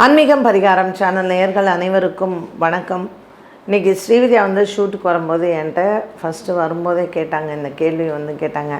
ஆன்மீகம் பரிகாரம் சேனல் நேயர்கள் அனைவருக்கும் வணக்கம். இன்றைக்கி ஸ்ரீவித்யா வந்து ஷூட்டுக்கு வரும்போது என்கிட்ட ஃபஸ்ட்டு வரும்போதே கேட்டாங்க இந்த கேள்வி வந்து கேட்டாங்க.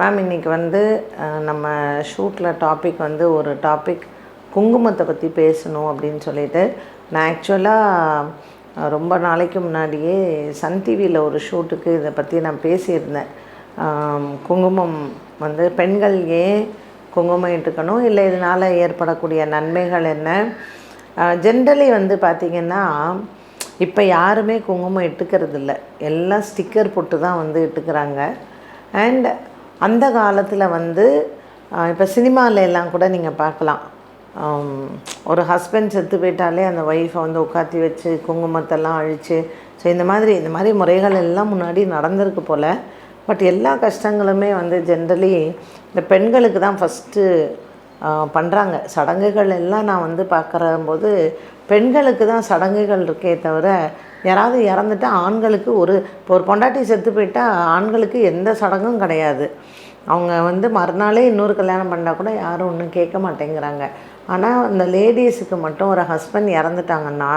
மேம் இன்றைக்கி வந்து நம்ம ஷூட்டில் டாபிக் வந்து ஒரு டாபிக் குங்குமத்தை பற்றி பேசணும் அப்படின்னு சொல்லிட்டு நான் ஆக்சுவலாக ரொம்ப நாளைக்கு முன்னாடியே சன் டிவியில் ஒரு ஷூட்டுக்கு இதை பற்றி நான் பேசியிருந்தேன். குங்குமம் வந்து பெண்கள் ஏன் குங்குமம் இட்டுக்கணும். இல்லை இதனால் ஏற்படக்கூடிய நன்மைகள் என்ன? ஜென்ரலி வந்து பார்த்திங்கன்னா இப்போ யாருமே குங்குமம் இட்டுக்கிறது இல்லை எல்லாம் ஸ்டிக்கர் போட்டு தான் வந்து இட்டுக்கிறாங்க. அண்ட் அந்த காலத்தில் வந்து இப்போ சினிமாவில எல்லாம் கூட நீங்கள் பார்க்கலாம். ஒரு ஹஸ்பண்ட் செத்து போயிட்டாலே அந்த ஒய்ஃபை வந்து உட்காத்தி வச்சு குங்குமத்தெல்லாம் அழித்து ஸோ இந்த மாதிரி இந்த மாதிரி முறைகள் எல்லாம் முன்னாடி நடந்திருக்கு போல். பட் எல்லா கஷ்டங்களுமே வந்து ஜென்ரலி இந்த பெண்களுக்கு தான் ஃபஸ்ட்டு பண்ணுறாங்க சடங்குகள் எல்லாம் நான் வந்து பார்க்குறம்போது பெண்களுக்கு தான் சடங்குகள் இருக்கே தவிர யாராவது இறந்துட்டா ஆண்களுக்கு ஒரு இப்போ ஒரு பொண்டாட்டி செத்து போயிட்டால் ஆண்களுக்கு எந்த சடங்கும் கிடையாது. அவங்க வந்து மறுநாளே இன்னொரு கல்யாணம் பண்ணால் கூட யாரும் ஒன்றும் கேட்க மாட்டேங்கிறாங்க. ஆனால் அந்த லேடிஸுக்கு மட்டும் ஒரு ஹஸ்பண்ட் இறந்துட்டாங்கன்னா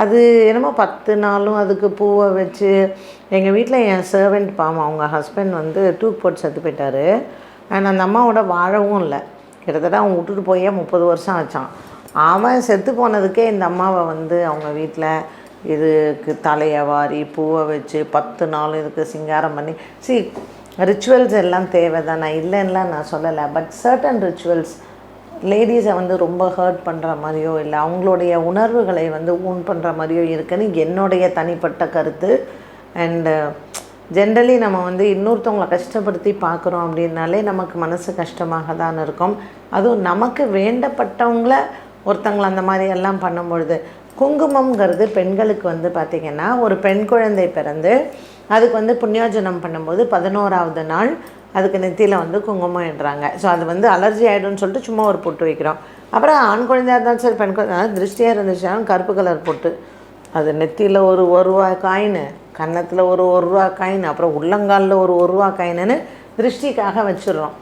அது என்னமோ பத்து நாளும் அதுக்கு பூவை வச்சு எங்கள் வீட்டில் என் சர்வெண்ட் பாவம் அவங்க ஹஸ்பண்ட் வந்து டூக் போட்டு செத்து போயிட்டார். அண்ட் அந்த அம்மாவோட வாழவும் இல்லை. கிட்டத்தட்ட அவன் விட்டுட்டு போயே முப்பது வருஷம் ஆச்சான். அவன் செத்து போனதுக்கே இந்த அம்மாவை வந்து அவங்க வீட்டில் இதுக்கு தலையை வாரி பூவை வச்சு பத்து நாள் இதுக்கு சிங்காரம் பண்ணி சி ரிச்சுவல்ஸ் எல்லாம் தேவை தான் நான் இல்லைன்னா நான் சொல்லலை. பட் சர்டன் ரிச்சுவல்ஸ் லேடிஸை வந்து ரொம்ப ஹர்ட் பண்ணுற மாதிரியோ இல்லை அவங்களுடைய உணர்வுகளை வந்து ஊன் பண்ணுற மாதிரியோ இருக்குன்னு என்னுடைய தனிப்பட்ட கருத்து. அண்டு ஜென்ரலி நம்ம வந்து இன்னொருத்தவங்களை கஷ்டப்படுத்தி பார்க்குறோம் அப்படின்னாலே நமக்கு மனசு கஷ்டமாக தான் இருக்கும். அதுவும் நமக்கு வேண்டப்பட்டவங்கள ஒருத்தங்களை அந்த மாதிரி எல்லாம் பண்ணும்பொழுது குங்குமம்ங்கிறது பெண்களுக்கு வந்து பார்த்திங்கன்னா ஒரு பெண் குழந்தை பிறந்து அதுக்கு வந்து புண்ணியோஜனம் பண்ணும்போது பதினோராவது நாள் அதுக்கு நெத்தியில் வந்து குங்குமம் இடுறாங்க ஸோ அது வந்து அலர்ஜி ஆகிடும்னு சொல்லிட்டு சும்மா ஒரு பொட்டு வைக்கிறோம். அப்புறம் ஆண் குழந்தையாக இருந்தாலும் சரி பெண் குழந்தை திருஷ்டியாக இருந்துச்சுன்னா கருப்பு கலர் பொட்டு. அது நெத்தியில் ஒரு ஒரு ரூபா காயின் கன்னத்தில் ஒரு ஒரு ரூபா காயின் அப்புறம் உள்ளங்காலில் ஒரு ஒரு ரூபா காயின்னு திருஷ்டிக்காக வச்சிடுறோம்.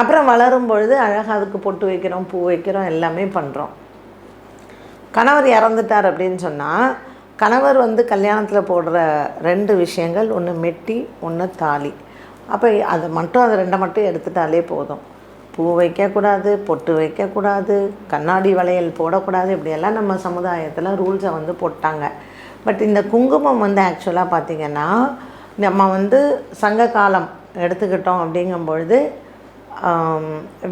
அப்புறம் வளரும் பொழுது அழகாக அதுக்கு பொட்டு வைக்கிறோம் பூ வைக்கிறோம் எல்லாமே பண்ணுறோம் கணவர் இறந்துட்டார் அப்படின்னு சொன்னால் கணவர் வந்து கல்யாணத்தில் போடுற ரெண்டு விஷயங்கள் ஒன்று மெட்டி ஒன்று தாலி. அப்போ அதை மட்டும் அதை ரெண்டை மட்டும் எடுத்துட்டாலே போதும். பூ வைக்கக்கூடாது பொட்டு வைக்கக்கூடாது கண்ணாடி வளையல் போடக்கூடாது இப்படியெல்லாம் நம்ம சமுதாயத்தில் ரூல்ஸை வந்து போட்டாங்க. பட் இந்த குங்குமம் வந்து ஆக்சுவலாக பார்த்திங்கன்னா நம்ம வந்து சங்க காலம் எடுத்துக்கிட்டோம் அப்படிங்கும்பொழுது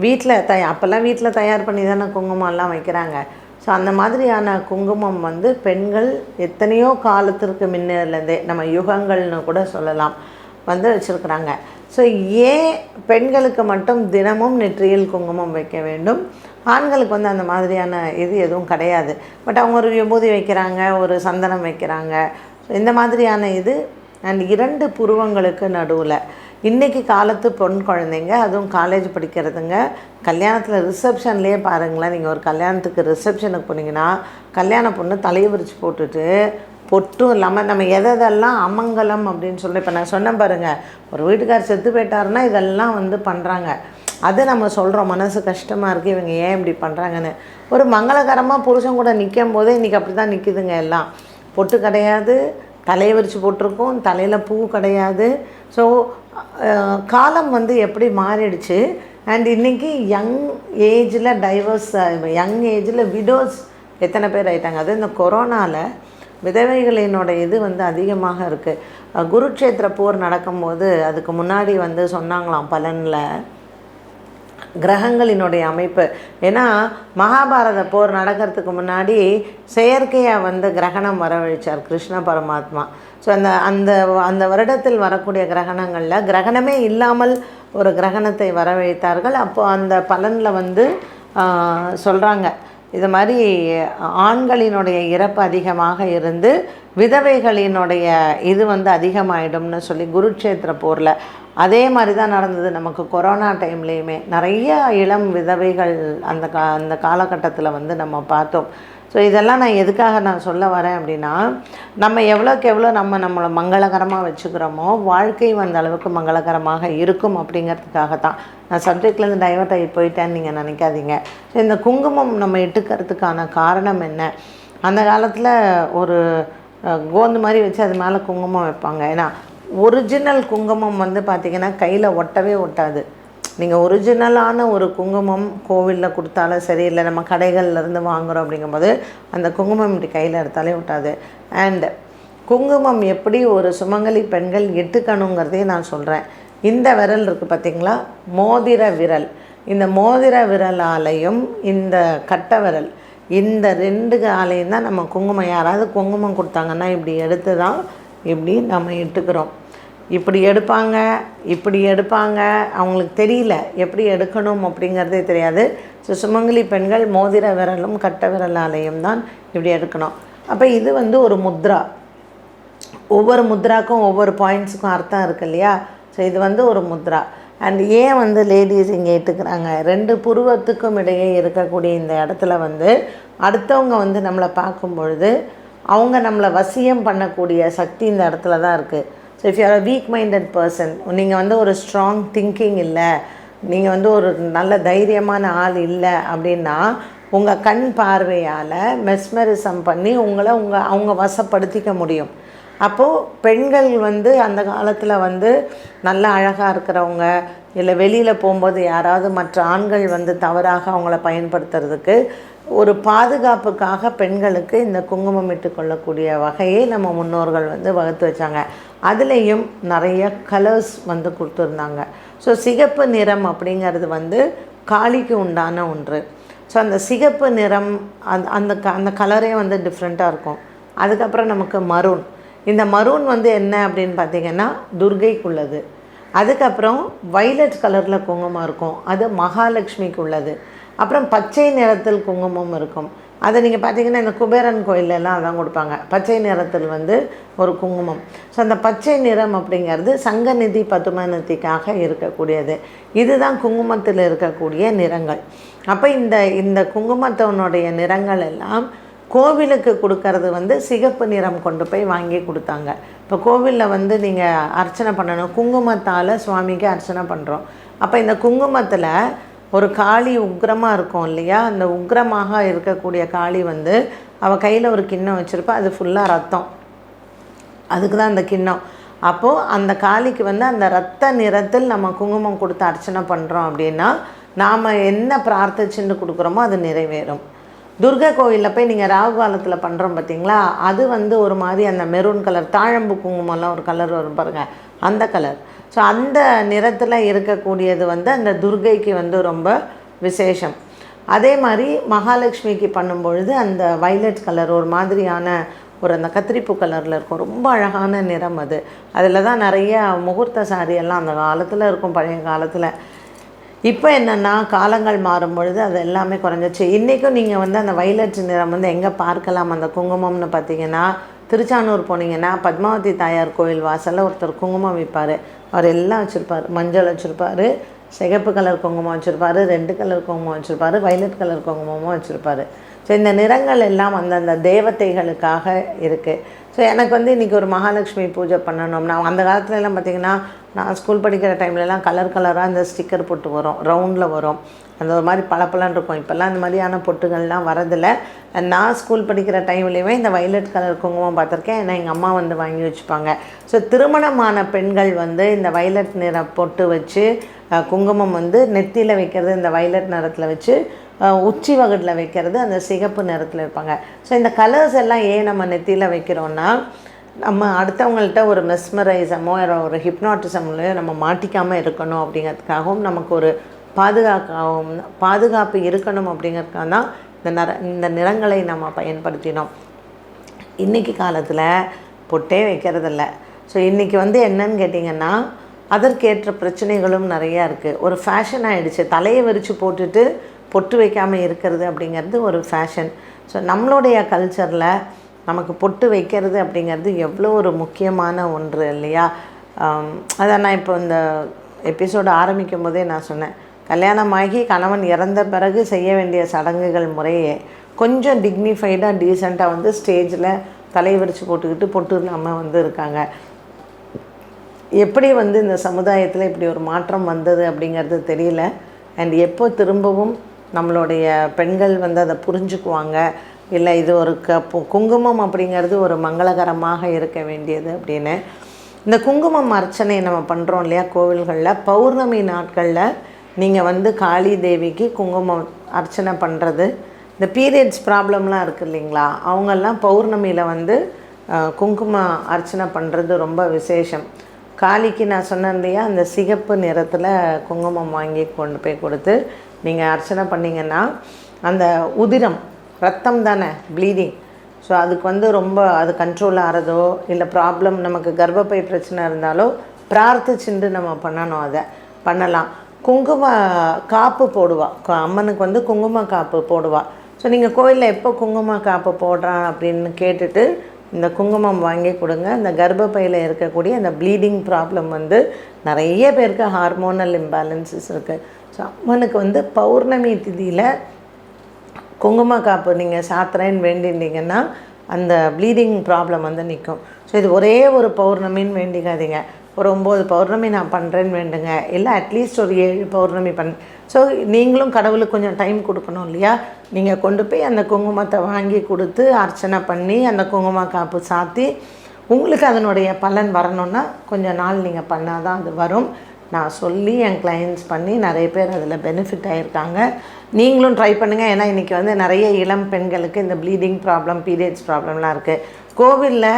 வீட்டில் தயா அப்போல்லாம் வீட்டில் தயார் பண்ணி தானே குங்குமம்லாம் வைக்கிறாங்க. ஸோ அந்த மாதிரியான குங்குமம் வந்து பெண்கள் எத்தனையோ காலத்திற்கு முன்னிலேருந்தே நம்ம யுகங்கள்னு கூட சொல்லலாம். வந்து வச்சுருக்குறாங்க. ஸோ ஏன் பெண்களுக்கு மட்டும் தினமும் நெற்றியில் குங்குமம் வைக்க வேண்டும்? ஆண்களுக்கு வந்து அந்த மாதிரியான இது எதுவும் கிடையாது. பட் அவங்க ஒரு விபூதி வைக்கிறாங்க ஒரு சந்தனம் வைக்கிறாங்க. ஸோ இந்த மாதிரியான இது அண்ட் இரண்டு புருவங்களுக்கு நடுவில். இன்றைக்கி காலத்து பொன் குழந்தைங்க அதுவும் காலேஜ் படிக்கிறதுங்க கல்யாணத்தில் ரிசப்ஷன்லேயே பாருங்களேன் நீங்கள் ஒரு கல்யாணத்துக்கு ரிசப்ஷனுக்கு போனீங்கன்னா கல்யாண பொண்ணு தலையை விரிச்சு போட்டுட்டு பொட்டும் இல்லாமல் நம்ம எதெல்லாம் அமங்கலம் அப்படின்னு சொல்லி இப்போ நான் சொன்னேன் பாருங்கள் ஒரு வீட்டுக்கார் செத்து போயிட்டாருன்னா இதெல்லாம் வந்து பண்ணுறாங்க அது நம்ம சொல்கிறோம் மனசு கஷ்டமாக இருக்குது இவங்க ஏன் இப்படி பண்ணுறாங்கன்னு ஒரு மங்களகரமாக புருஷன் கூட நிற்கும் போதே இன்றைக்கி அப்படி தான் நிற்கிதுங்க எல்லாம். பொட்டு கிடையாது தலையை விரிச்சு போட்டிருக்கோம் தலையில் பூ கிடையாது. ஸோ காலம் வந்து எப்படி மாறிடுச்சு? அண்ட் இன்றைக்கி யங் ஏஜில் டைவர்ஸ் யங் ஏஜில் விடோஸ் எத்தனை பேர் ஆயிட்டாங்க? அது இந்த கொரோனாவில் விதவைகளினுடைய இது வந்து அதிகமாக இருக்குது குருட்சேத்திர போர் நடக்கும்போது அதுக்கு முன்னாடி வந்து சொன்னாங்களாம் பலனில். கிரகங்களினுடைய அமைப்பு. ஏன்னா மகாபாரத போர் நடக்கிறதுக்கு முன்னாடி செயற்கையாக வந்து கிரகணம் வரவழைச்சார் கிருஷ்ண பரமாத்மா. ஸோ அந்த அந்த அந்த வருடத்தில் வரக்கூடிய கிரகணங்களில் கிரகணமே இல்லாமல் ஒரு கிரகணத்தை வரவழைத்தார்கள். அப்போது அந்த பலனில் வந்து சொல்கிறாங்க இது மாதிரி ஆண்களினுடைய இறப்பு அதிகமாக இருந்து விதவைகளினுடைய இது வந்து அதிகமாயிடும்னு சொல்லி குருட்சேத்திர போரில் அதே மாதிரி தான் நடந்தது. நமக்கு கொரோனா டைம்லேயுமே நிறைய இளம் விதவைகள் அந்த கா அந்த காலகட்டத்தில் வந்து நம்ம பார்த்தோம். ஸோ இதெல்லாம் நான் எதுக்காக நான் சொல்ல வரேன் அப்படின்னா நம்ம எவ்வளோக்கு எவ்வளோ நம்ம நம்மளை மங்களகரமாக வச்சுக்கிறோமோ வாழ்க்கை வந்த அளவுக்கு மங்களகரமாக இருக்கும் அப்படிங்கிறதுக்காக தான். நான் சப்ஜெக்ட்லேருந்து டைவர்ட் ஆகி போயிட்டேன்னு நீங்கள் நினைக்காதீங்க. ஸோ இந்த குங்குமம் நம்ம இட்டுக்கிறதுக்கான காரணம் என்ன? அந்த காலத்தில் ஒரு கோந்து மாதிரி வச்சு அது மேலே குங்குமம் வைப்பாங்க. ஏன்னா ஒரிஜினல் குங்குமம் வந்து பார்த்திங்கன்னா கையில் ஒட்டவே ஒட்டாது. நீங்கள் ஒரிஜினலான ஒரு குங்குமம் கோவிலில் கொடுத்தாலும் சரி இல்லை நம்ம கடைகள்லேருந்து வாங்குகிறோம் அப்படிங்கும்போது அந்த குங்குமம் இப்படி கையில் எடுத்தாலே விட்டாது அண்ட் குங்குமம் எப்படி ஒரு சுமங்கலி பெண்கள் எட்டுக்கணுங்கிறதையும் நான் சொல்கிறேன் இந்த விரல் இருக்குது பார்த்திங்களா மோதிர விரல். இந்த மோதிர விரலாலையும் இந்த கட்டை விரல். இந்த ரெண்டு ஆலையும் தான் நம்ம குங்குமம். யாராவது குங்குமம் கொடுத்தாங்கன்னா இப்படி எடுத்து தான் இப்படி நம்ம இட்டுக்கிறோம். இப்படி எடுப்பாங்க இப்படி எடுப்பாங்க அவங்களுக்கு தெரியல எப்படி எடுக்கணும் அப்படிங்கிறதே தெரியாது. ஸோ சுமங்கலி பெண்கள் மோதிர விரலும் கட்ட விரலாலையும் தான் இப்படி எடுக்கணும். அப்போ இது வந்து ஒரு முத்ரா. ஒவ்வொரு முத்ராக்கும் ஒவ்வொரு பாயிண்ட்ஸுக்கும் அர்த்தம் இருக்கு இல்லையா? ஸோ இது வந்து ஒரு முத்ரா. அண்ட் ஏன் வந்து லேடிஸ் இங்கே இட்டுக்கிறாங்க ரெண்டு புருவத்துக்கும் இடையே இருக்கக்கூடிய இந்த இடத்துல வந்து அடுத்தவங்க வந்து நம்மளை பார்க்கும் பொழுது அவங்க நம்மளை வசியம் பண்ணக்கூடிய சக்தி இந்த இடத்துல தான் இருக்குது so if you are weak minded person நீங்கள் வந்து ஒரு ஸ்ட்ராங் திங்கிங் இல்லை நீங்கள் வந்து ஒரு நல்ல தைரியமான ஆள் இல்லை அப்படின்னா உங்கள் கண் பார்வையால் மெஸ்மரிசம் பண்ணி உங்களை உங்கள் அவங்க வசப்படுத்திக்க முடியும். அப்போது பெண்கள் வந்து அந்த காலத்தில் வந்து நல்ல அழகாக இருக்கிறவங்க இல்லை வெளியில் போகும்போது யாராவது மற்ற ஆண்கள் வந்து தவறாக அவங்கள பயன்படுத்துறதுக்கு ஒரு பாதுகாப்புக்காக பெண்களுக்கு இந்த குங்குமம் இட்டுக்கொள்ளக்கூடிய வகையை நம்ம முன்னோர்கள் வந்து வகுத்து வச்சாங்க. அதுலேயும் நிறைய கலர்ஸ் வந்து கொடுத்துருந்தாங்க. ஸோ சிகப்பு நிறம் அப்படிங்கிறது வந்து காளிக்கு உண்டான ஒன்று. ஸோ அந்த சிகப்பு நிறம் அந்த அந்த க அந்த கலரே வந்து டிஃப்ரெண்ட்டாக இருக்கும். அதுக்கப்புறம் நமக்கு மரூன் இந்த மரூன் வந்து என்ன அப்படின்னு பார்த்தீங்கன்னா துர்கைக்குள்ளது. அதுக்கப்புறம் வைலட் கலரில் குங்குமம் இருக்கும். அது மகாலட்சுமிக்கு உள்ளது அப்புறம் பச்சை நிறத்தில் குங்குமம் இருக்கும். அதை நீங்கள் பார்த்தீங்கன்னா இந்த குபேரன் கோயிலெல்லாம் அதான் கொடுப்பாங்க. பச்சை நிறத்தில் வந்து ஒரு குங்குமம். ஸோ அந்த பச்சை நிறம் அப்படிங்கிறது சங்கநிதி பதுமநிதிக்காக இருக்கக்கூடியது. இதுதான் குங்குமத்தில் இருக்கக்கூடிய நிறங்கள். அப்போ இந்த இந்த குங்குமத்தினுடைய நிறங்கள் எல்லாம் கோவிலுக்கு கொடுக்கறது வந்து சிகப்பு நிறம் கொண்டு போய் வாங்கி கொடுத்தாங்க. இப்போ கோவிலில் வந்து நீங்கள் அர்ச்சனை பண்ணணும். குங்குமத்தால் சுவாமிக்கு அர்ச்சனை பண்ணுறோம் அப்போ இந்த குங்குமத்தில் ஒரு காளி உக்கிரமாக இருக்கும் இல்லையா? அந்த உக்கிரமாக இருக்கக்கூடிய காளி வந்து அவள் கையில் ஒரு கிண்ணம் வச்சுருப்பா. அது ஃபுல்லாக ரத்தம். அதுக்கு தான் அந்த கிண்ணம். அப்போது அந்த காளிக்கு வந்து அந்த ரத்த நிறத்தில் நம்ம குங்குமம் கொடுத்து அர்ச்சனை பண்ணுறோம் அப்படின்னா நாம் என்ன பிரார்த்திச்சுன்னு கொடுக்குறோமோ அது நிறைவேறும். துர்கா கோயிலில் போய் நீங்கள் ராகு காலத்தில் பண்ணுறோம் பார்த்தீங்களா அது வந்து ஒரு மாதிரி அந்த மெரூன் கலர் தாழம்பு குங்குமம்லாம் ஒரு கலர் வரும் பாருங்கள் அந்த கலர் ஸோ அந்த நிறத்தில் இருக்கக்கூடியது வந்து அந்த துர்கைக்கு வந்து ரொம்ப விசேஷம். அதே மாதிரி மகாலட்சுமிக்கு பண்ணும்பொழுது அந்த வைலட் கலர் ஒரு மாதிரியான ஒரு அந்த கத்திரிப்பூ கலரில் இருக்கும். ரொம்ப அழகான நிறம் அது. அதில் தான் நிறைய முகூர்த்த சாரியெல்லாம் அந்த காலத்தில் இருக்கும் பழைய காலத்தில். இப்போ என்னென்னா காலங்கள் மாறும் பொழுது அது எல்லாமே குறைஞ்சிச்சு இன்றைக்கும் நீங்கள் வந்து அந்த வைலட் நிறம் வந்து எங்கே பார்க்கலாம்? அந்த குங்குமம்னு பார்த்தீங்கன்னா திருச்சானூர் போனீங்கன்னா பத்மாவதி தாயார் கோயில் வாசலில் ஒருத்தர் குங்குமம் விற்பார் அவர் எல்லாம் வச்சுருப்பார். மஞ்சள் வச்சுருப்பாரு. சிகப்பு கலர் குங்குமம் வச்சுருப்பாரு. ரெண்டு கலர் குங்குமம் வச்சுருப்பாரு. வைலட் கலர் குங்குமமும் வச்சுருப்பாரு. ஸோ இந்த நிறங்கள் எல்லாம் அந்தந்த தேவதைகளுக்காக இருக்குது ஸோ எனக்கு வந்து இன்றைக்கி ஒரு மகாலட்சுமி பூஜை பண்ணணும்னா அந்த காலத்துலலாம் பார்த்திங்கன்னா நான் ஸ்கூல் படிக்கிற டைம்லலாம் கலர் கலராக இந்த ஸ்டிக்கர் போட்டு வரும். ரவுண்டில் வரும். அந்த ஒரு மாதிரி பளபளன்னு இருக்கும். இப்போல்லாம் இந்த மாதிரியான பொட்டுகள்லாம் வரதில்ல. நான் ஸ்கூல் படிக்கிற டைம்லேயுமே இந்த வைலட் கலர் குங்குமம் பார்த்துருக்கேன். ஏன்னா எங்கள் அம்மா வந்து வாங்கி வச்சுப்பாங்க. ஸோ திருமணமான பெண்கள் வந்து இந்த வைலட் நிற பொட்டு வச்சு குங்குமம் வந்து நெத்தியில் வைக்கிறது இந்த வைலட் நிறத்தில் வச்சு உச்சி வகுடில் வைக்கிறது அந்த சிகப்பு நிறத்தில் இருப்பாங்க ஸோ இந்த கலர்ஸ் எல்லாம் ஏன் நம்ம நெத்தியில் வைக்கிறோன்னா நம்ம அடுத்தவங்கள்ட்ட ஒரு மெஸ்மரைசமோ ஒரு ஹிப்னாட்டிசம்லையோ நம்ம மாட்டிக்காமல் இருக்கணும் அப்படிங்கிறதுக்காகவும் நமக்கு ஒரு பாதுகாக்கவும் பாதுகாப்பு இருக்கணும் அப்படிங்கிறதுக்காக தான் இந்த நிற இந்த நிறங்களை நம்ம பயன்படுத்தினோம். இன்றைக்கி காலத்தில் பொட்டே வைக்கிறதில்ல. ஸோ இன்றைக்கி வந்து என்னன்னு கேட்டிங்கன்னா அதற்கேற்ற பிரச்சனைகளும் நிறையா இருக்குது ஒரு ஃபேஷன் ஆகிடுச்சு தலையை விரித்து போட்டுட்டு பொட்டு வைக்காமல் இருக்கிறது அப்படிங்கிறது ஒரு ஃபேஷன் ஸோ நம்மளுடைய கல்ச்சரில் நமக்கு பொட்டு வைக்கிறது அப்படிங்கிறது எவ்வளோ ஒரு முக்கியமான ஒன்று இல்லையா? அதை அதான் நான் இப்போ இந்த எபிசோடு ஆரம்பிக்கும் போதே நான் சொன்னேன். கல்யாணமாகி கணவன் இறந்த பிறகு செய்ய வேண்டிய சடங்குகள் முறையே கொஞ்சம் டிக்னிஃபைடாக டீசெண்டாக வந்து ஸ்டேஜில் தலை விரித்து போட்டுக்கிட்டு பொட்டு இல்லாமல் வந்து இருக்காங்க. எப்படி வந்து இந்த சமுதாயத்தில் இப்படி ஒரு மாற்றம் வந்தது அப்படிங்கிறது தெரியல. அண்ட் எப்போ திரும்பவும் நம்மளுடைய பெண்கள் வந்து அதை புரிஞ்சுக்குவாங்க. இல்லை இது ஒரு க பு- குங்குமம் அப்படிங்கிறது ஒரு மங்களகரமாக இருக்க வேண்டியது அப்படின்னு. இந்த குங்குமம் அர்ச்சனை நம்ம பண்ணுறோம் இல்லையா கோவில்களில்? பௌர்ணமி நாட்களில் நீங்கள் வந்து காளி தேவிக்கு குங்குமம் அர்ச்சனை பண்ணுறது இந்த பீரியட்ஸ் ப்ராப்ளம்லாம் இருக்குது இல்லைங்களா? அவங்கெல்லாம் பௌர்ணமியில் வந்து குங்கும அர்ச்சனை பண்ணுறது ரொம்ப விசேஷம். காளிக்கு நான் சொன்னேன் இல்லையா அந்த சிகப்பு நிறத்தில் குங்குமம் வாங்கி கொண்டு போய் கொடுத்து நீங்கள் அர்ச்சனை பண்ணிங்கன்னா அந்த உதிரம் ரத்தம் தானே ப்ளீடிங் ஸோ அதுக்கு வந்து ரொம்ப அது கண்ட்ரோல் ஆகிறதோ இல்லை ப்ராப்ளம் நமக்கு கர்ப்பப்பை பிரச்சனை இருந்தாலோ பிரார்த்திச்சுண்டு நம்ம பண்ணணும் அதை. பண்ணலாம். குங்கும காப்பு போடுவாள் அம்மனுக்கு வந்து குங்கும காப்பு போடுவாள் ஸோ நீங்கள் கோயிலில் எப்போ குங்கும காப்பு போடுறான் அப்படின்னு கேட்டுட்டு இந்த குங்குமம் வாங்கி கொடுங்க. இந்த கர்ப்பப்பையில் இருக்கக்கூடிய அந்த ப்ளீடிங் ப்ராப்ளம் வந்து நிறைய பேருக்கு ஹார்மோனல் இம்பேலன்சஸ் இருக்குது ஸோ அம்மனுக்கு வந்து பௌர்ணமி திதியில் குங்கும காப்பு நீங்கள் சாத்திரேன்னு வேண்டியிருந்தீங்கன்னா அந்த ப்ளீடிங் ப்ராப்ளம் வந்து நிற்கும் ஸோ இது ஒரே ஒரு பௌர்ணமின்னு வேண்டிக்காதீங்க. ஒரு ஒம்பது பௌர்ணமி நான் பண்ணுறேன்னு வேண்டுங்க. இல்லை அட்லீஸ்ட் ஒரு ஏழு பௌர்ணமி பண். ஸோ நீங்களும் கடவுளுக்கு கொஞ்சம் டைம் கொடுக்கணும் இல்லையா? நீங்கள் கொண்டு போய் அந்த குங்குமத்தை வாங்கி கொடுத்து அர்ச்சனை பண்ணி அந்த குங்கும காப்பு சாத்தி உங்களுக்கு அதனுடைய பலன் வரணும்னா கொஞ்சம் நாள் நீங்கள் பண்ணால் தான் அது வரும். நான் சொல்லி என் கிளைண்ட்ஸ் பண்ணி நிறைய பேர் அதில் பெனிஃபிட் ஆகியிருக்காங்க நீங்களும் ட்ரை பண்ணுங்கள் ஏன்னா இன்றைக்கி வந்து நிறைய இளம் பெண்களுக்கு இந்த ப்ளீடிங் ப்ராப்ளம் பீரியட்ஸ் ப்ராப்ளம்லாம் இருக்குது கோவிலில்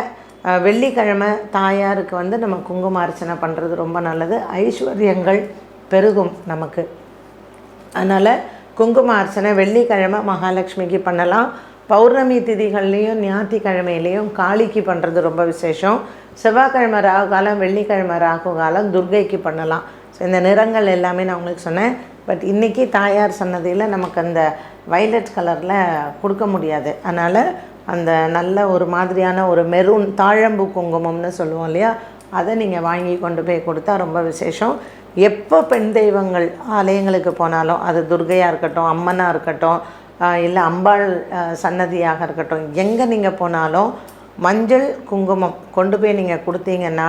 வெள்ளிக்கிழமை தாயாருக்கு வந்து நம்ம குங்கும அர்ச்சனை பண்ணுறது ரொம்ப நல்லது. ஐஸ்வர்யங்கள் பெருகும் நமக்கு. அதனால் குங்கும அர்ச்சனை வெள்ளிக்கிழமை மகாலட்சுமிக்கு பண்ணலாம். பௌர்ணமி திதிகள்லேயும் ஞாயிற்றுக்கிழமையிலையும் காளிக்கு பண்ணுறது ரொம்ப விசேஷம். செவ்வாய்க்கிழமை ராகு காலம் வெள்ளிக்கிழமை ராகு காலம் துர்கைக்கு பண்ணலாம். ஸோ இந்த நிறங்கள் எல்லாமே நான் உங்களுக்கு சொன்னேன். பட் இன்றைக்கி தாயார் சன்னதியில் நமக்கு அந்த வைலட் கலரில் கொடுக்க முடியாது. அதனால் அந்த நல்ல ஒரு மாதிரியான ஒரு மெரூன் தாழம்பு குங்குமம்னு சொல்லுவோம் இல்லையா? அதை நீங்கள் வாங்கி கொண்டு போய் கொடுத்தா ரொம்ப விசேஷம். எப்போ பெண் தெய்வங்கள் ஆலயங்களுக்கு போனாலும் அது துர்கையாக இருக்கட்டும் அம்மனாக இருக்கட்டும் இல்லை அம்பாள் சன்னதியாக இருக்கட்டும் எங்கே நீங்கள் போனாலும் மஞ்சள் குங்குமம் கொண்டு போய் நீங்கள் கொடுத்தீங்கன்னா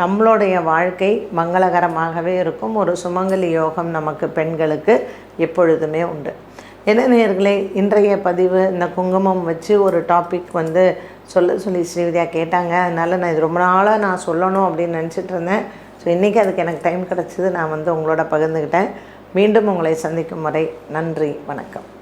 நம்மளுடைய வாழ்க்கை மங்களகரமாகவே இருக்கும். ஒரு சுமங்கலி யோகம் நமக்கு பெண்களுக்கு எப்பொழுதுமே உண்டு. என்ன இன்றைய பதிவு இந்த குங்குமம் வச்சு ஒரு டாபிக் வந்து சொல்ல சொல்லி ஸ்ரீவித்யா கேட்டாங்க. அதனால் நான் இது ரொம்ப நாளாக நான் சொல்லணும் அப்படின்னு நினச்சிட்டு இருந்தேன். ஸோ இன்றைக்கி அதுக்கு எனக்கு டைம் கிடச்சிது நான் வந்து உங்களோட பகிர்ந்துக்கிட்டேன் மீண்டும் உங்களை சந்திக்கும் வரை நன்றி வணக்கம்.